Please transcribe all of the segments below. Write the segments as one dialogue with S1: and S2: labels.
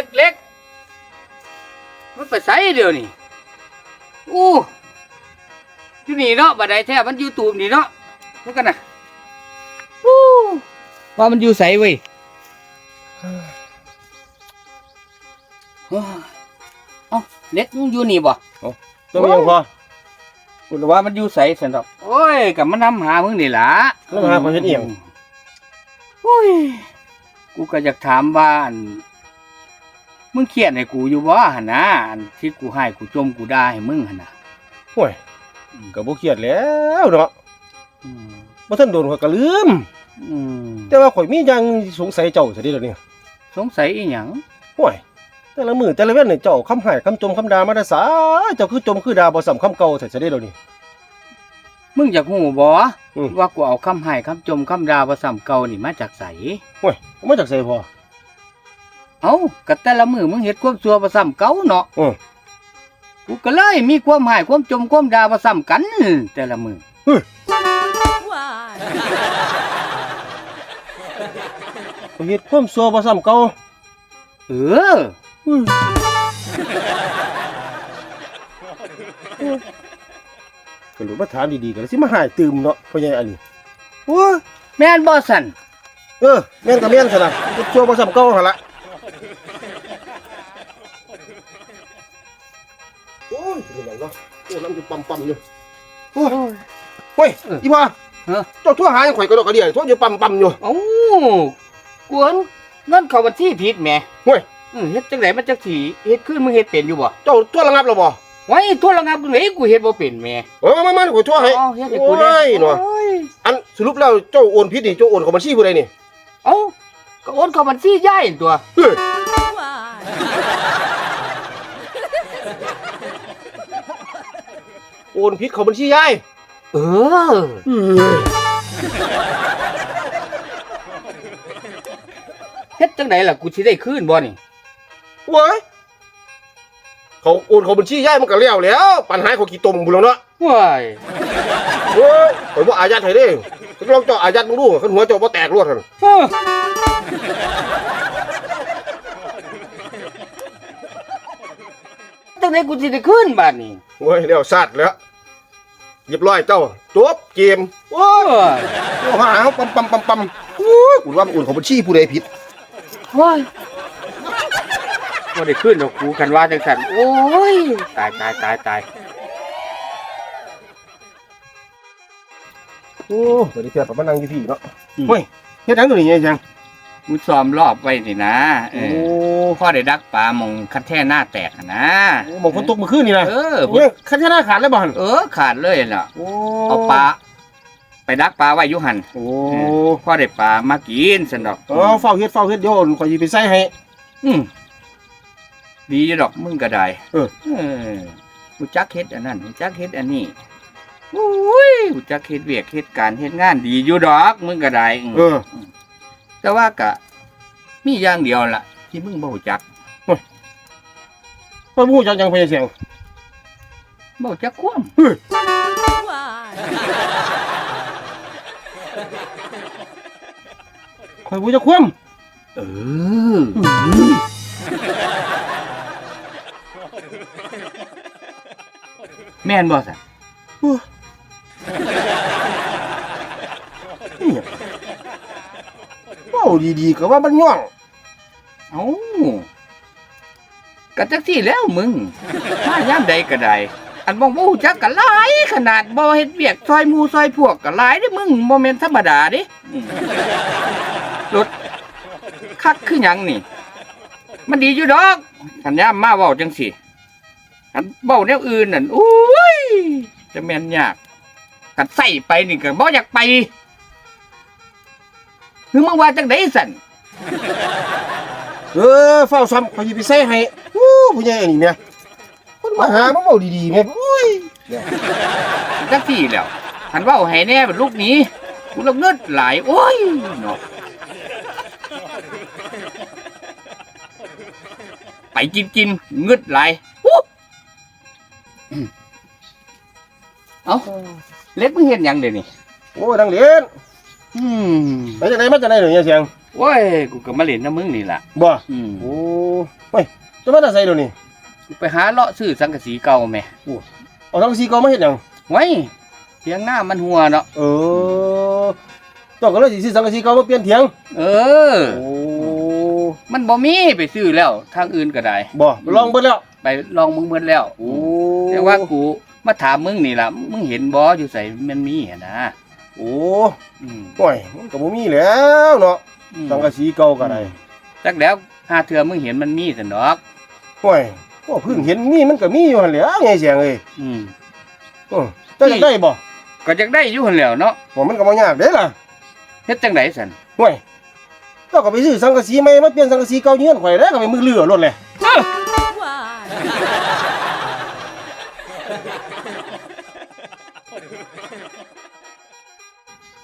S1: เอาเล็กเล็กมันไปใส่เดี๋ยวนี้อู้อยู่นี่เนาะบัดใดแท้มันอยู่ตูมนี่เนาะมันกันนะอู้ว่ามันอยู่ใสเว้ยเฮ้ยเอ้าเล็กมันอยู่นี่บ่
S2: ตัวยังพอ
S1: กูว่ามันอยู่ใสสันดอกโอ้ยกับมันนำหามึงนี่ล่ะ
S2: นำหาข้อยเฮ็ดอิหยัง
S1: โอ้ยกูก็อยากถามว่าอัน มึงเครียดให้กูอยู่บ่หั่นนะอันที่กูให้กูจมกูด่าให้มึงหั่นน่ะ
S2: ห่วยก็บ่เครียดแล้วเนาะ
S1: อืม
S2: บ่ทันโดนข่อยก็ลืม
S1: อืม
S2: แต่ว่าข่อยมีอย่างสงสัยเจ้าซะดิเดี๋ยวนี้
S1: สงสัยอีหยัง
S2: ห่วยแต่ละมื้อแต่ละเว้นนี่เจ้าคำหายคำจมคำด่ามาแต่ไสาเจ้าคือจมคือด่าบ่ซ้ำคำเก่าแท้ซะดิเดี๋ยวนี้
S1: มึงอยากฮู้บ่
S2: อืม
S1: ว่ากูเอาคำให้คำจมคำด่าบ่ซ้ำเก่านี่มาจากไส
S2: ห่วยเอามาจากไสพอ
S1: เอ้าก็แต่ละมื้อมึงเฮ็ดความชั่วบ่ซ้ำเก่าเนาะ
S2: อือ
S1: กูก็เลยมีความให้ความจมความด่าบ่ซ้ำกัน แต่ละมื้อ
S3: Why?
S2: ข่อยเฮ็ดความชั่วบ่ซ้ำเก่า
S1: เออ
S2: ก็รู้มาถามดีๆกันสิมาหายตื่มเนาะพ่อใหญ่อันนี้โอ้ย
S1: แม่นบ่สั่น
S2: เออแม่นก็แม่นซะนะเฮ็ดชั่วบ่ซ้ำเก่าหั่นล่ะ อ้น้ำอยู่ปั๊มๆอยู่โอ้ยเฮ้ยอีพ่อ
S1: ฮะ
S2: เจ้าทั่วหายังข่อยกระดอกกระเดี่ยทั่วอยู่ปั๊มๆอยู่
S1: เอ้ากวนเงินเข้าบัญชีผิดแหม
S2: เฮ้ย
S1: เออเฮ็ดจังไดมันจักสิเฮ็ดขึ้นมึงเฮ็ดเป็นอยู่บ่
S2: เจ้าทั่วระงับแล้วบ่
S1: ไว้โทรงับตรงไหนกูเฮ็ดบ่เป็นแหม่
S2: เออมามาข่อยทั่วให้
S1: เอาเฮ็ดให้กูแน่
S2: โอ้ยหน่อย
S1: โอ้ย
S2: อันสรุปแล้วเจ้าโอนผิดนี่เจ้าโอนเข้าบัญชีผู้ใดนี่
S1: เอ้าก็โอนเข้าบัญชียายนั่นตัว
S2: เฮ้ย โอนผิดเข้าบัญชียาย
S1: เออ
S2: เอ้ย
S1: เฮ็ดจังไดล่ะกูสิได้คืนบ่นี่
S2: เว้ยเขาโอนเข้าบัญชียายมันก็แล้วแล้ว ปัญหาเขากี่ตมบุญแล้วเนาะ
S1: ว้าย
S2: เฮ้ยข่อยบ่อายัดให้เด้ถ้าลองเจ้าอายัดมึงดูคันหัวเจ้าบ่แตกรวดหั่น
S1: เออ จังไดกูสิได้คืนบาดนี้
S2: เว้ยแล้วสัตว์แล้วเรียบร้อยเจ้าจบเกมโอ้ย
S1: ย
S2: โอ้หาปั๊มปั๊มปั๊มปั๊มโอ้ยกูว่ามันโอนข้าบัญชีผู้ใดผิด
S1: ว้ยบ่ได้คืนดอกกูคันว่าจังซั่นโอ้ยตายตายตายตาย
S2: โอ้สวัสดีครับมานั่งอยู่พี่เนาะเฮ้ยเฮ็ดหยังตัวนี้ยังจัง
S1: กูซ้อมรอบไว้นี่นะเอ
S2: โอ้
S1: อพ่อได้ดักปลาหมองคัดแท่หน้าแตกอะนะ
S2: หมองฝนตกเมื่อคืนนี่นะ
S1: เออ
S2: เฮ้ยคันชนะขาดแล้วบ่หั่น
S1: เออขาดเลยล่ะ
S2: โอ้
S1: เอาปลาไปดักปลาไว้อยุหัน
S2: โอ้
S1: พ่อได้ปลามากินสนดอก
S2: เออเฝ้าเฮ็ดเฝ้าเฮ็ดโยนข่อยสิไปใส่ให้
S1: อืมดีอยู่ดอกมึงก็ได้
S2: เออ
S1: เออ กูจักเฮ็ดอันนั้นกูจักเฮ็ดอันนี้อุ้ยกูจักเฮ็ดเวียกเฮ็ดการเฮ็ดงานดีอยู่ดอกมึงก็ได้อืม
S2: เออ
S1: แต่ว่ากะมีอย่างเดียวล่ะ ที่มึงบ่รู้จัก
S2: เพิ่นบ่ฮู้จักหยังเพิ่นเสียง
S1: บ่รู้จักความ
S3: Why?
S2: ข่อยบ่จักความ
S1: เออแม่นบ่สัน
S2: นี่หยังเว้า ดีๆก็ว่ามันย่อง
S1: เอ้ากะจักที่แล้วมึงมายามใดก็ได้ อันบ่บ่ฮู้จักก็หลายขนาดบ่เฮ็ดเวียกซอยหมู่ซอยพวกก็หลายเด้มึงบ่แม่นธรรมดาเด้รถคักคือหยังนี่ มันดีอยู่ดอกคันยามมาเว้าจังซี่คันเว้าแนวอื่นนั่นโอ้ยจะแม่นยากคันใส่ไปนี่ก็บ่อยากไป คือมึงว่าจังไดสั่น
S2: เออเฝ้าซ้ำข่อยสิไปใส่ให้โอ้ผู้ใหญ่อันนี้แม่เพิ่นมาหามาเว้าดีๆแม่โอ้ย
S1: จักที่แล้วหันเว่าให้แน่เป็นลูกหนี้กูละเงิดหลายโอ้ยเนาะไปกินกินเงิดหลายอู้เอาเล็กมึงเห็นยังเดี๋ยวนี้
S2: โอ้ยดังเล่น
S1: อืม
S2: ไปจังได๋มาจังได๋เนี่ยเสียง
S1: โอ้ยกูก็มาเล่นน้ำมึงนี่ล่ะ
S2: บ่
S1: อืม
S2: โอ้เฮ้ยจะมาแต่ไสเดี๋ยวนี้
S1: กูไปหาเลาะซื้อสังกะสีเก่าแหม่
S2: เอาทั้งสีเก่ามาเฮ็ดหยัง
S1: ไว้เถียงหน้ามันหัวเนาะ
S2: เออเจ้าก็เลยสิซื้อสังกะสีเก่ามาเปลี่ยนเถียง
S1: เออ
S2: โอ้
S1: มันบ่มีไปซื้อแล้วทางอื่นก็ได้
S2: บ่ลองเบิ่งแล้ว
S1: ไปลองมึงเบิดแล้ว
S2: โอ้
S1: แต่ว่ากูมาถามมึงนี่ล่ะมึงเห็นบ่อยู่ใส่มันมีอะนะ
S2: โอ้
S1: อืม
S2: โอ้ยมันก็บ่มีแล้วเนาะ
S1: อืม
S2: สังกะสีเก่าก็ได้
S1: จักแล้วหาเทื่อมึงเห็นมันมีซั่นดอก
S2: โอ้ยก็เพิ่งเห็นมีมันก็มีอยู่หั่นแหละไงเสียงเอ้ย
S1: อืม
S2: เออเจ้าอยากได้บ่
S1: ก็จักได้อยู่หั่นแหล้วเนาะ
S2: ว่ามันก็บ่ยากเด้ล่ะ
S1: เฮ็ดจังไดซั่น
S2: โอ้ยเจ้าก็ไปซื้อสังกะสีใหม่มาเปลี่ยนสังกะสีเก่าอยู่เฮือนข่อยแล้วก็ไปมือเลือรถเลย
S3: Why?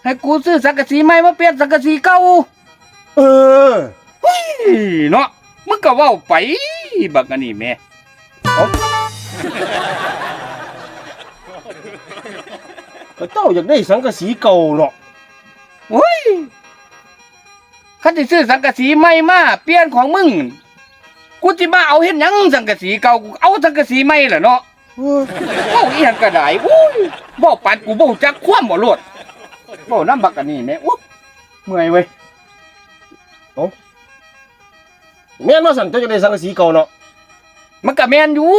S1: ให้กูซื้อสังกะสีใหม่มาเปลี่ยนสังกะสีเก่า
S2: เออ
S1: อี้เนาะมึงก็เว้าไปบักอันนี้แหม่
S2: ก็เจ้าอยากได้สังกะสีเก่าเนาะ
S1: โอ้ยคันสิซื้อสังกะสีใหม่มาเปลี่ยนของมึงกูสิมาเอาเฮ็ดหยังสังกะสีเก่ากูเอาสังกะสีใหม่ล่ะเนาะ
S2: เออ
S1: เว้าอีหยังก็ได้อุ้ยบ่ปานกูบ่รู้จักความบ่โลด บ่นำบักอันนี้แหม่อุ๊บเมื่อยเว้ย
S2: แม่นว่าสั่นเจ้าอยากได้สังกะสีเก่าเนาะ
S1: มันก็แม่นอยู่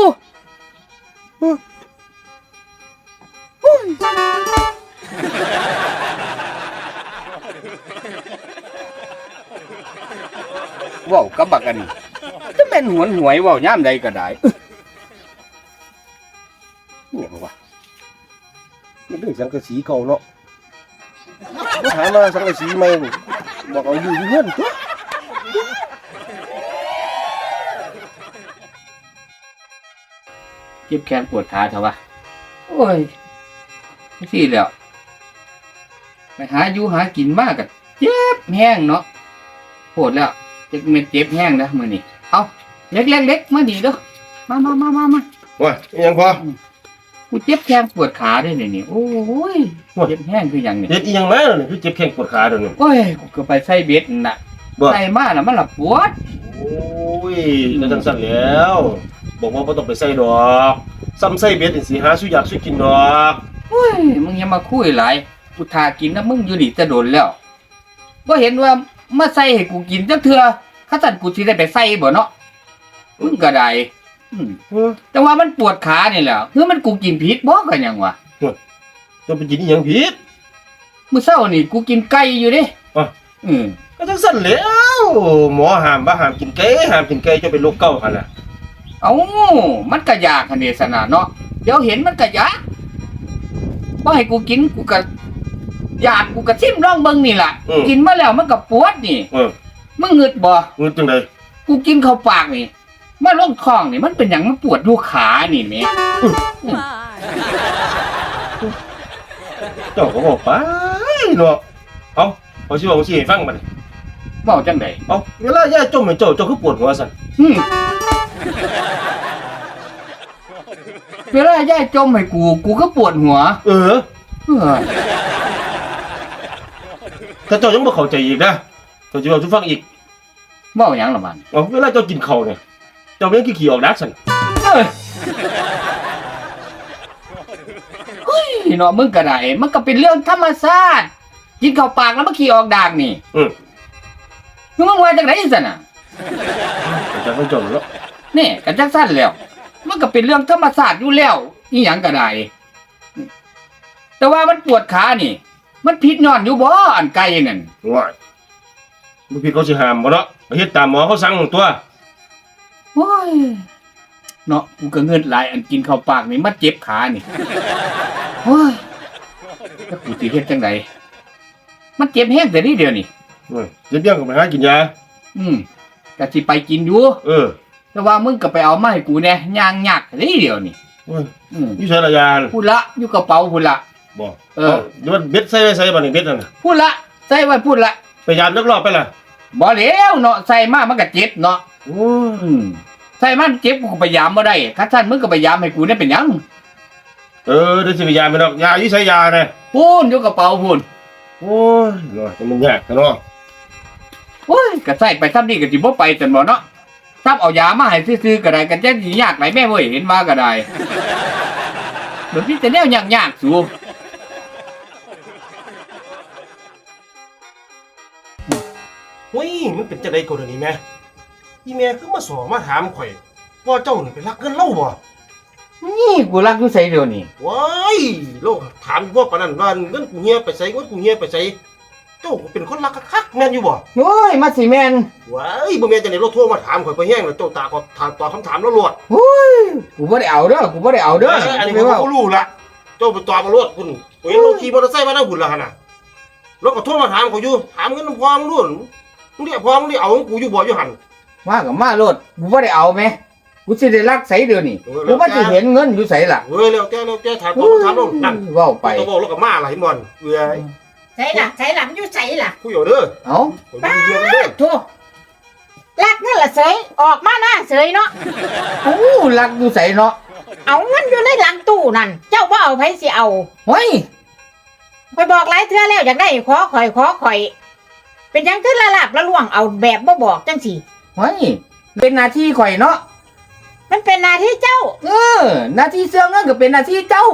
S1: เว้ากับบักอันนี้จะแม่นหวนหวยเว้ายามใดก็ได้
S2: เนี่ยบ่วะอยากได้สังกะสีเก่าเนาะ บ่ถามว่าสังกะสีใหม่นี่บอกเอาอยู่อยู่เฮือนตัว
S1: เจ็บแขนปวดขาเถอะวะโอ้ยที่แล้ว ไปหาอยู่หากินมากกับเจ็บแห้งเนาะโหดแล้วจะเป็นเจ็บแห้งนะมือนี่เอาเล็กเล็กเล็กมาดีเด้อมามามามามา
S2: ว่าอิหยังพอ
S1: กูเจ็บแขนปวดขาด้วยเนี่ยนี่โอ้ยเจ็บแห้งคืออย่างนี้
S2: เฮ็ดอีหยังมาเนี่ยคือเจ็บแข้งปวดขาเดี๋ยวนี้
S1: โอ้ยกูก็ไปใส่เบ็ดนั่นน่ะ
S2: บ่
S1: ใส่มาแล้วมันหลับปวด
S2: โอ้ยแล้วจังสั่นแล้ว บอกว่าบ่ต้องไปใส่ดอกซ้ำใส่เบ็ดนี่สิหาสุอยากสุกินดอก
S1: โอ้ยมึงอยังมาคุยหลายกูทากินนะมึงอยู่นี่จะโดนแล้วก็เห็นว่ามาใส่ให้กูกินจักเทื่อข้าสันกูสิได้ไปใส่บ่เนาะมึงก็ได้ อืม
S2: เออ
S1: แต่ว่ามันปวดขานี่แหละเฮ้ยมันกูกินผิดบ่กันยังวะ
S2: จะไปกินอีหยังผิด
S1: มื้อเช้านี่กูกินไก่อยู่เด้
S2: อะ
S1: อืม
S2: ก็จังสั่นแล้วหมอห้ามบ่ห้ามกินไก่ห้ามกินไก่จะเป็นโรคเก้าหั่นน่ะ
S1: เอ้ามันก็อยากหันเดสนาเนาะเดี๋ยวเห็นมันก็อยากบ่ให้กูกินกูก็อยากกูก็ชิมลองเบิ่งนี่ล่ะกินมาแล้วมันก็ปวดนี่
S2: เออ
S1: มึงงึดบ่
S2: เงินจังได
S1: กูกินเข้าปากนี่ มาลงท้องนี่มันเป็นหยังมันปวดดูขานี่แหม่
S3: Why?
S2: เจ้าก็บอกไปเนาะเอ้าเอาสิบอกสิให้ฟังบัดนี้
S1: เว้าจังได๋
S2: เอ้าเวลาย่าจมให้เจ้าเจ้าคือปวดหัวสั่น
S1: อืมเวลาย่ายจมให้กู กูก็ปวดหัว
S2: เออ
S1: เออ
S2: ถ้าเจ้ายังบ่เข้าใจอีกนะเจ้าสิบอกสิฟังอีก
S1: เว้าหยังล่ะมัน
S2: เอ้าเวลาเจ้ากินข้าวเนี่ย เจ้าเลี้ยงขี้ขี้ออกดักสั่น
S1: เอ้ยเฮ้ยเนาะมึงก็ได้มันก็เป็นเรื่องธรรมชาติกินเข้าปากแล้วมันขี้ออกดากนี่
S2: อือ
S1: คือมึงว่าจังไดซั่นน่ะ
S2: เจ้าต้องเจ้าเนาะ
S1: นี่กันจังสั้นแล้ว มันก็เป็นเรื่องธรรมศาสตร์อยู่แล้วนี่หยังก็ได้แต่ว่ามันปวดขานี่ มันผิดย้อนอยู่บ่อันไกลนั่น
S2: ว้ายบ่ผิดเขาสิห้ามบ่เนาะไปเฮ็ดตามหมอเขาสั่งตัว
S1: โอ้ยเนาะกูก็เงินหลายอันกินเข้าปากนี่มันเจ็บขานี่โอ้ยแล้วกูสิเฮ็ดจังไดมันเจ็บแห้งแต่นี่เดียวนี่
S2: เอ้ยเดี๋ยวเดี๋ยวก็ไปหากินยา
S1: อืมก็สิไปกินอยู่
S2: เออ
S1: แต่ว่ามึงก็ไปเอามาให้กูแน่ย่างยากแต่นี่เดียวนี่
S2: โอ้ย
S1: อืม
S2: อยู่ใส่ละยาน่ะ
S1: พูดละอยู่กระเป๋าพูดละ
S2: บ่
S1: เออ
S2: เดี๋ยวมันเบ็ดใส่ไว้ใส่บัดนี้เบ็ดนั่นน่ะ
S1: พูดละใส่ไว้พูดละ
S2: ไปยามจักรอบไปล่ะ
S1: บ่แล้วเนาะใส่มามันก็เจ็บเนาะ
S2: โอ้ย
S1: อืมใส่มันเจ็บกูก็พยายามบ่ได้คัดท่านมึงก็พยายามให้กูเนี่ยเป็นหยัง
S2: เออเดี๋ยวสิไปยามไปดอกยาอยู่ใส่ยาน่ะ
S1: พูนอยู่กระเป๋าพูน
S2: โอ้ยเนาะจะมันยากกันเนาะ
S1: โอ้ยก็ใส่ไปซ้ำนี่ก็สิบ่ไปจันบ่เนาะซ้ำเอายามาให้ซื้อๆก็ได้กันจังสิยากไหลแม่เว้ยเห็นว่าก็ได้เดี๋ยวพี่จะแนวยากๆสู
S2: เฮ้ยมันเป็นจะได้กรณีแม่ อีแม่คือมาสอมาถามข่อยว่าเจ้านี่ไปรักเงินเล่าบ่
S1: นี่กูรักอยู่ไสเดียวนี่
S2: ว้ายโลกถามว่าปานนั้นว่าเงินกูเฮียไปใส่เงินกูเฮียไปใส่เจ้าก็เป็นคนรักคักๆแม่นอยู่บ่
S1: โอ้ยมาสิแม่น
S2: ว้ายบ่แม่นจังได๋เราโทรมาถามข่อยไปแห้งแล้วเจ้าตาก็ถามตอบคำถามแล้วโลด
S1: โอ้ยกูบ่ได้เอาเด้อกูบ่ได้เอาเด้อ
S2: อันนี้
S1: ไม่
S2: ผม
S1: ว่า
S2: ก็รู้ละเจ้าไปตอบมาโลดคุณผมเห็นเราขี่มอเตอร์ไซค์มาหน้าหุ่นละหั่นน่ะแล้วก็โทรมาถามเขาอยู่ถามเงินน้ำพองนู่นมึงเรียกพองมึงเรียกเอาของกูอยู่บ่อยู่หั่น
S1: มากับมาโลดกูบ่ได้เอาแม่กูสิได้รักไสเดียวนี่
S2: เออแล้
S1: กู
S2: ว
S1: บ่สิเห็นเงินอยู่ไสล่ะ
S2: เฮ้ยแล้วแกแล้วแกถามตอบคำถามแล้วนั่น
S1: เว้าไป
S2: ตัวบอกแล้วก็มาล่ะเห็นบ่นเอ้ย
S4: ใส่ล่ะใส่ล่ะมันอยู่ใส่ล่ะ
S2: ผู้อยู่เด้อ
S1: เอ้า
S2: ผมดูเดียวกันเด้อ
S4: โธ่ลักเงินละเสยออกมาหน้าเสยเนาะ
S1: โอ้รักอยู่ไสเนาะ
S4: เอาเงินอยู่ในหลังตู้นั่น เจ้าว่าเอาไผสิเอา
S1: เฮ้ย
S4: คอยบอกหลายเทื่อแล้วอยากได้ขอข่อยขอข่อย เป็นหยังขึ้นละลาบละล่วงเอาแบบบ่บอกจังสิ
S1: เฮ้ยเป็นหน้าที่ข่อยเนาะ
S4: มันเป็นหน้าที่เจ้า
S1: เออหน้าที่เสื้อเงินก็เป็นหน้าที่เจ้า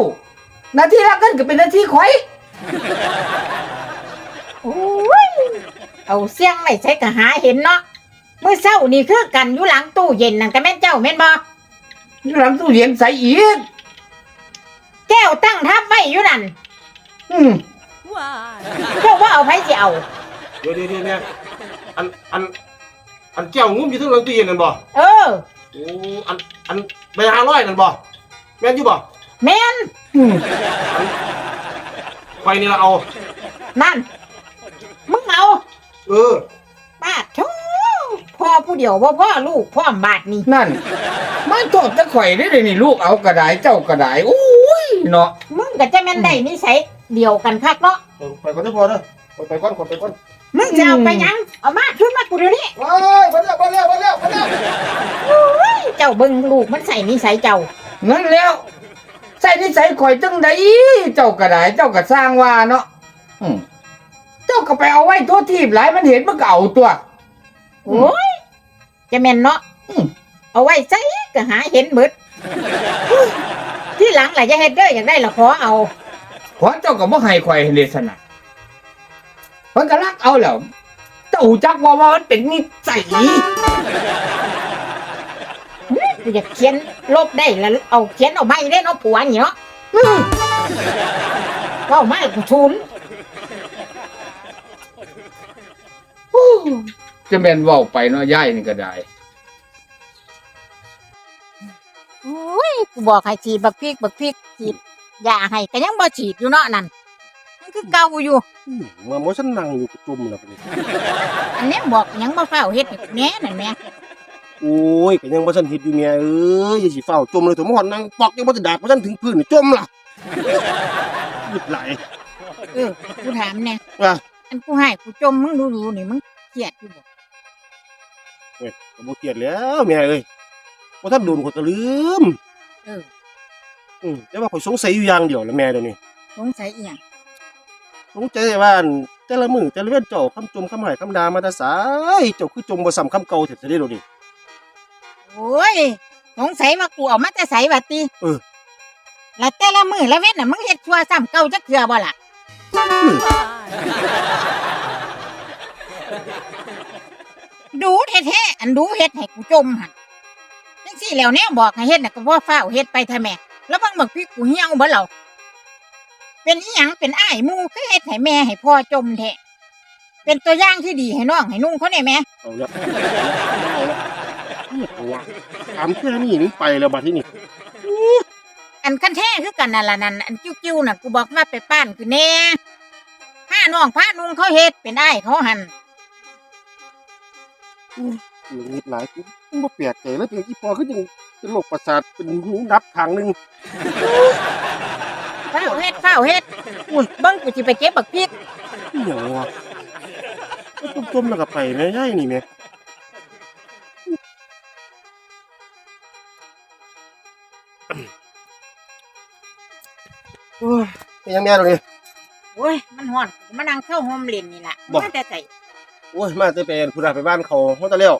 S1: หน้าที่รักเงินก็เป็นหน้าที่ข่อย
S4: โอ้ยเอาเสียงไม่ใช่ก็หาเห็นเนาะเมื่อเช้านี่คือกันอยู่หลังตู้เย็นนั่นก็แม่นเจ้าแม่นบ่
S1: อยู่หลังตู้เย็นใส่อีก
S4: แก้วตั้งทับไว้อยู่นั่น
S1: อืม
S3: Why?
S4: เจ้าว่าเอาไผสิเอา
S2: เดี๋ยวเดี๋ยวเดี๋ยวเนี่ยอันอัน อันแก้วงุ้มอยู่ทั้งหลังตู้เย็นนั่นบ่
S4: เออ
S2: โอ้อันอันใบห้าร้อยนั่นบ่แม่นอยู่บ่
S4: แม่น
S1: อืม
S2: ไฟนี่ละเอา
S4: นั่น มึงเอา
S2: เออ
S4: บาดโธ่พ่อผู้เดียวว่าพ่อลูกพ่อมบาดนี่
S1: นั่น มันโทษจะข่อยได้เลยนี่ลูกเอากระไดเจ้ากระไดโอ้ยเนาะ
S4: มึงก็จะแม่นได้นิสัยเดียวกันคักเนาะ
S2: เออไปก่อนเด้อพอเด้อไปไปก่อนก่อนไปก่อน
S4: มึงจะเอาไปหยังเอามาขึ้นมากูเดี๋ยวนี้
S2: ว้ายมาแล้วมาแล้วมาแล้วมาแล้ว
S4: โอ้ยเจ้าเบิ่งลูกมันใส่นิสัยเจ้า
S1: งั้นแล้วใส่นิสัยข่อยจังไดเจ้ากระไดเจ้าก็สร้างว่าเนาะอืมเจ้าก็ไปเอาไว้ทั่วทีบหลายมันเห็นมันก็เอาตัว
S4: โอ้ยจะแม่นเนาะ
S1: อืม
S4: เอาไว้ใส่ก็หาเห็นเบิดที่หลังแหละจะเฮ็ดเด้ออยากได้ละขอเอา
S1: เพราะเจ้าก็บ่ให้ข่อยเลสนะ มันก็รักเอาแล้วเจ้าหูจักว่าว่ามันเป็นนิสัย
S4: กูอยากเขียนลบได้แล้วเอาเขียนเอาไม่ได้เนาะผัวนี่เนาะก็เอาไม่กูชุน
S1: จะแม่นเว้าไปเนาะยายนี่ก็ได้
S4: โอ้ยกูบอกให้ฉีดบักพริกบักพริกฉีดยาให้ก็ยังบ่ฉีดอยู่เนาะนั่น มันคือเก่าอยู่
S2: อืมมาบ่ฉันนั่งอยู่กับจุ่มแล้วบัดนี้
S4: อันนี้บอกยังบ่เฝ้าเฮ็ดให้กูแหน่นั่นแหม่
S2: โอ้ยก็ยังบ่ทันเฮ็ดอยู่แม่เอ้ยอย่าสิเฝ้าจมเลยถึงหอนนั่งปอกยังบ่ทันดาบบ่ทันถึงพื้นนี่จมล่ะหยุดไหล
S4: เออกูถามแน่
S2: ว่า
S4: อันกูให้กูจมมึงดูๆนี่มึงเครียดอยู่บ่
S2: เฮ้ยก็บ่เกลียดแล้วแม่เอ้ยบ่ทันโดนคนก็ลืม
S4: เออ
S2: อืมแต่ว่าข่อยสงสัยอยู่อย่างเดียวแหละแม่เดี๋ยวนี้
S4: สงสัยอีหยัง
S2: สงสัยว่าอันแต่ละมื้อแต่ละเว้นเจ้าคำจมคำหายคำดามาแต่ไสายเจ้าคือจมบ่ซ้ำคำเก่าแท้ๆเด้อเดี๋ยวนี้
S4: โอ้ยสงสัยว่ากูเอามาแต่ไสบัดติ
S2: เออ
S4: แล้วแต่ละมื้อละเว้นน่ะมึงเฮ็ดชั่วซ้ำเก่าจักเทื่อบ่ล่ะ
S3: Why?
S4: ดูแท้ๆอันดูเฮ็ดให้กูจมหั่นจังซี่แล้วแนวบอกให้เฮ็ดน่ะก็บ่ฟ้าวเฮ็ดไปเถอะแม่แล้วบางบักพี่กูเหี่ยวบ่เหล่า เป็นอีหยังเป็นอ้ายหมู่คือเฮ็ดให้แม่ให้พ่อจมแท้เป็นตัวอย่างที่ดีให้น้องให้นุ่งเขาได้แม่
S2: เอาละเอาละเอาละถามแค่นี้นี่ไปแล้วบัดที่นี่
S4: อันคันแท้คือกันนั่นล่ะนั่นอันกิ้วๆน่ะกูบอกว่าไปป้านคือแน่ผ้าน้องผ้านุ่งเขาเฮ็ดเป็นอ้ายเขาหั่น
S2: เรื่องนิดหลายกูมึงบ่แปลกใจแล้วเพียงที่พอคือจังเป็นโรคประสาทเป็นหูดับทางหนึง
S4: ฟ้าวเฮ็ดฟ้าวเฮ็ดอุ้ยเบิ่งกูสิไปเก็บบักพริก
S2: อหย่างวะก็จมๆแล้วก็ไปแม่ย่ายนี่แม่โอ้ยเป็นยังแม่ตรงนี้
S4: โอ้ยมันฮ้อนกูมานั่งเข้าโฮมเล่นนี่ล่ะ
S2: บ่
S4: มาแต่ใส่
S2: โอ้ยมาแต่เป็นพุ่นน่ะไปบ้านเขาเฮาตะแล้ว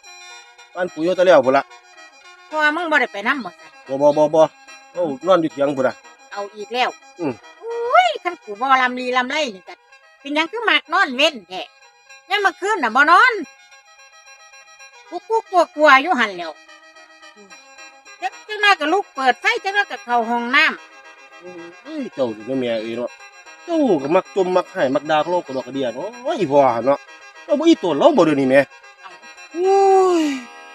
S2: บ้านปุ๋ยเฮาตะแล้วพุ่นละ
S4: พ่อมึงบ่ได้ไปนำบ่ซั่น
S2: บ่บ่บ่บ่เอ้านอนอยู่เถียงพุ่นน่ะ
S4: เอาอีกแล้ว
S2: อืม
S4: โอ้ยคันกูบ่ลำลีลำไรนี่ก็เป็นหยังคือมักนอนเว้นแท้ยามมื้อคืนน่ะบ่นอน กูกูกลัวกลัวๆอยู่หั่นแหล้วอืมจักจังหน้าก็ลุกเปิดไฟจังหน้าก็เข้าห้องน้ำ
S2: เอ้ยเจ้านี่ก็แม่เอ้ยเนาะเจ้าก็มักจมมักให้มักด่าเขาโลกกระดอกกระเดียเนาะโอ้ยพ่อหั่นเนาะเจ้าบ่อีตัวเราบ่เดี๋ยวนี้แหม่
S4: เอา
S2: โอ้ย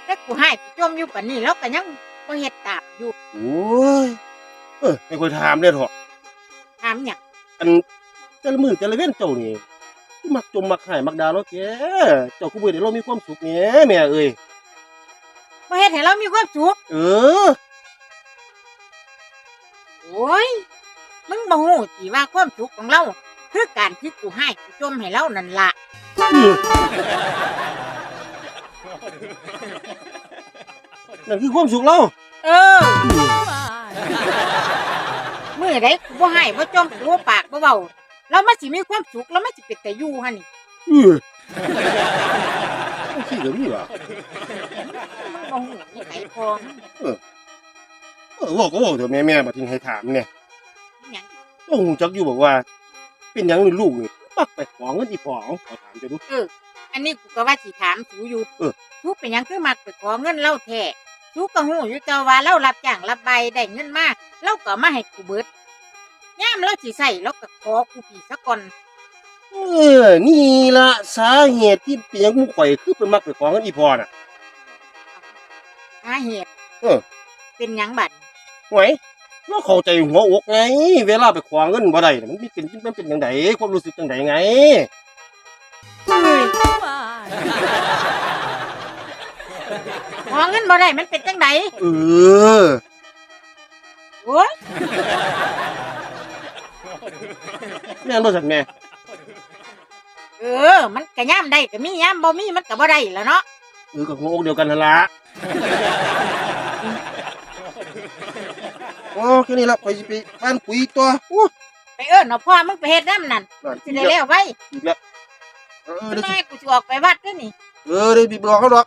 S4: แต่กูให้กูจมอยู่ปานนี้แล้วก็ยังบ่เฮ็ดตามอยู่
S2: โอ้ย เออให้ค่อยถามเด้อเถอะ
S4: ถามหยัง
S2: อันแต่ละมื้อแต่ละเว้นเจ้านี่คือมักจมมักให้มักด่าเราแกเจ้าคือบ่ได้เรามีความสุขแหน่แม่เอ้ย
S4: บ่เฮ็ดให้เรามีความสุข
S2: เออ
S4: โอ้ย มึงบ่ฮู้สิว่าความสุขของเรา คือการที่กูให้กูจมให้เรานั่นล่ะ
S2: นั่นคือความสุขเรา
S4: เออ
S3: Why?
S4: มื้อใดกูบ่ให้บ่จมกูบ่ปากบ่เว้าเรามันสิมีความสุขแล้วมันสิเป็นแต่อยู่หั่นนี่
S2: เออขี้ก็มีว่ะ
S4: มึงบ่ฮู้นี่ไผพอมึง
S2: เออเว่าก็เว่าเถอะแม่แม่มาทิ้งให้ถามเนี่ย
S4: หยัง
S2: ก็หูจักอยู่บอกว่า เป็นหยังนี่ลูกนี่ปักไปขอเงินอีพ่อเอาขอถามจะดู
S4: อันนี้กูก็ว่าสิถามสูอยู่
S2: เออ
S4: สูเป็นหยังคือมักไปขอเงินเราแท้ สูก็ฮู้อยู่แต่ว่าเรารับจ้างรับใบได้เงินมาเราก็เอามาให้กูเบิดยามเราสิใช้เราก็ขอกูพี่ซะก่อน
S2: เออ นี่ละสาเหตุที่เป็นหยังกูข่อยคือเป็นมักไปขอเงินอีพ่อน่ะ
S4: สาเหตุ
S2: เออ
S4: เป็นหยังบัด
S2: หวยเราเข้าใจหัวอกไง เวลาไปขอเงินบ่ได้น่ะมันเป็นมันเป็นจังไดความรู้สึกจังไดไง
S3: Why?
S4: ขอเงินบ่ได้มันเป็นจังได
S2: เออ
S4: โอ้ย
S2: แม่นบ่ซั่นแม่
S4: เออ มันก็ย่ามได้ก็มีย่ามบ่มีมันก็บ่ได้แหล้วเนาะ
S2: เออกับหัวอกเดียวกันนั่นล่ะโอ้แค่นี้ละข่อยสิไปบ้านปุ๋ยตัวโอ้
S4: ไปเอิ้นเอาพ่อมึงไปเฮ็ดน้ำนั่น
S2: นั่น
S4: สิได้แล้วไว้
S2: อีกแล้วเออ
S4: ทำ
S2: เดี๋ยว
S4: ไม
S2: สิ
S4: กูสิออกไปวัดเด้วยนี่
S2: เออเดี๋ยวบีบรอเขาดอก